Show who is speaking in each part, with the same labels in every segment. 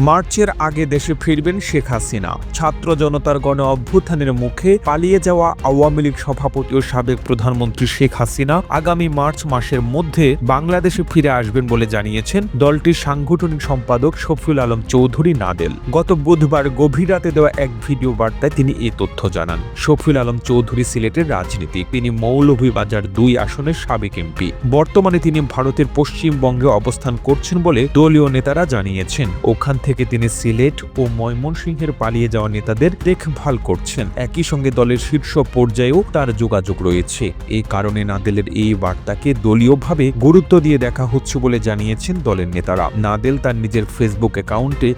Speaker 1: মার্চের আগে দেশে ফিরবেন শেখ হাসিনা। ছাত্র জনতার গণ অভ্যুত্থানের মুখে পালিয়ে যাওয়া আওয়ামী লীগ সভাপতি ও সাবেক প্রধানমন্ত্রী শেখ হাসিনা আগামী মার্চ মাসের মধ্যে বাংলাদেশে ফিরে আসবেন বলে জানিয়েছেন দলটির সাংগঠনিক সম্পাদক শফিউল আলম চৌধুরী নাদেল। গত বুধবার গভীর রাতে দেওয়া এক ভিডিও বার্তায় তিনি এই তথ্য জানান। শফিউল আলম চৌধুরী সিলেটের রাজনীতি তিনি মৌলভীবাজার দুই আসনের সাবেক এমপি। বর্তমানে তিনি ভারতের পশ্চিমবঙ্গে অবস্থান করছেন বলে দলীয় নেতারা জানিয়েছেন। ওখান থেকে তিনি সিলেট ও ময়মনসিংহের পালিয়ে যাওয়া নেতাদের দেখভাল করছেন। একই সঙ্গে দলের শীর্ষ পর্যায়েও তার যোগাযোগ রয়েছে। এই কারণে নাদেলের এই বার্তাকে দলীয়ভাবে গুরুত্ব দিয়ে দেখা হচ্ছে বলে জানিয়েছেন দলের নেতারা। নাদেল তার নিজের ফেসবুক অ্যাকাউন্টে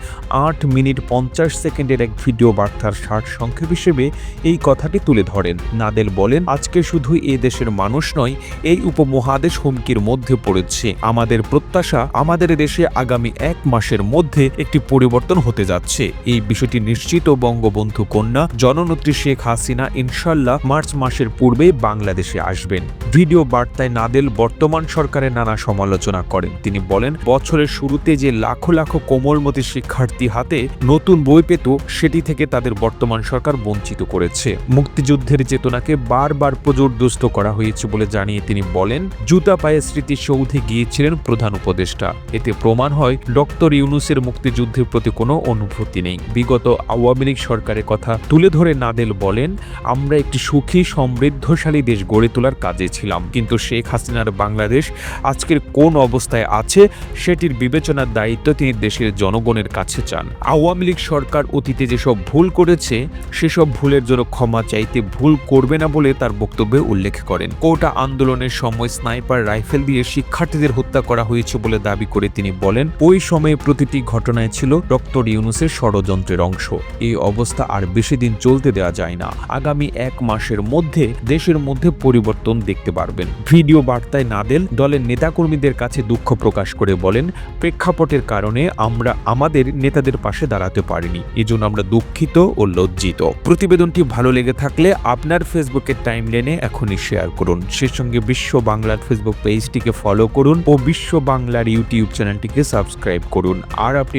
Speaker 1: আট মিনিট পঞ্চাশ সেকেন্ডের এক ভিডিও বার্তার সার সংক্ষেপ হিসেবে এই কথাটি তুলে ধরেন। নাদেল বলেন, আজকে শুধু এ দেশের মানুষ নয়, এই উপমহাদেশ হুমকির মধ্যে পড়েছে। আমাদের প্রত্যাশা আমাদের দেশে আগামী এক মাসের মধ্যে একটি পরিবর্তন হতে যাচ্ছে। এই বিষয়টি নিশ্চিত বঙ্গবন্ধু কন্যা জননেত্রী শেখ হাসিনা ইনশাল্লাহ মার্চ মাসের পূর্বে বাংলাদেশে আসবেন। ভিডিও বার্তায় নাদেল বর্তমান সরকারের নানা সমালোচনা করেন। তিনি বলেন, বছরের শুরুতে যে লাখো লাখো কোমলমতি শিক্ষার্থী হাতে নতুন বই পেত, সেটি থেকে তাদের বর্তমান সরকার বঞ্চিত করেছে। মুক্তিযুদ্ধের চেতনাকে বারবার প্রজোরদুস্ত করা হয়েছে বলে জানিয়ে তিনি বলেন, জুতা পায়ে স্মৃতিসৌধে গিয়েছিলেন প্রধান উপদেষ্টা। এতে প্রমাণ হয়, ডক্টর ইউনুসের মুক্তিযুদ্ধের প্রতি কোনো অনুভূতি নেই। বিগত আওয়ামী লীগ সরকারের কথা তুলে ধরে নাদেল বলেন, আমরা একটি সুখী, সমৃদ্ধশালী দেশ গড়ে তোলার কাজে ছিলাম। কিন্তু শেখ হাসিনার বাংলাদেশ আজকের কোন অবস্থায় আছে সেটির বিবেচনার দায়িত্ব তিনি দেশের জনগণের কাছে চান। আওয়ামী লীগ সরকার অতীতে যেসব ভুল করেছে, সেসব ভুলের জন্য ক্ষমা চাইতে ভুল করবে না বলে তার বক্তব্যে উল্লেখ করেন। কোটা আন্দোলনের সময় স্নাইপার রাইফেল দিয়ে শিক্ষার্থীদের হত্যা করা হয়েছে বলে দাবি করে তিনি বলেন, ওই সময়ে প্রতিটি ঘটনায় ছিল ডক্টর ইউনুসের ষড়যন্ত্রের অংশ। এই অবস্থা আর বেশি দিন চলতে দেওয়া যায় না। আগামী এক মাসের মধ্যে দেশের মধ্যে পরিবর্তন দেখতে পারবেন। ভিডিও বার্তায় নাদেল দলের নেতাকর্মীদের কাছে দুঃখ প্রকাশ করে বলেন, প্রেক্ষাপটের কারণে আমরা আমাদের নেতাদের পাশে দাঁড়াতে পারিনি। এজন্য আমরা দুঃখিত ও লজ্জিত। প্রতিবেদনটি ভালো লেগে থাকলে আপনার ফেসবুকের টাইম লেনে এখনই শেয়ার করুন। সে সঙ্গে বিশ্ব বাংলার ফেসবুক পেজটিকে ফলো করুন ও বিশ্ব বাংলার ইউটিউব চ্যানেলটিকে সাবস্ক্রাইব করুন। আর আপনি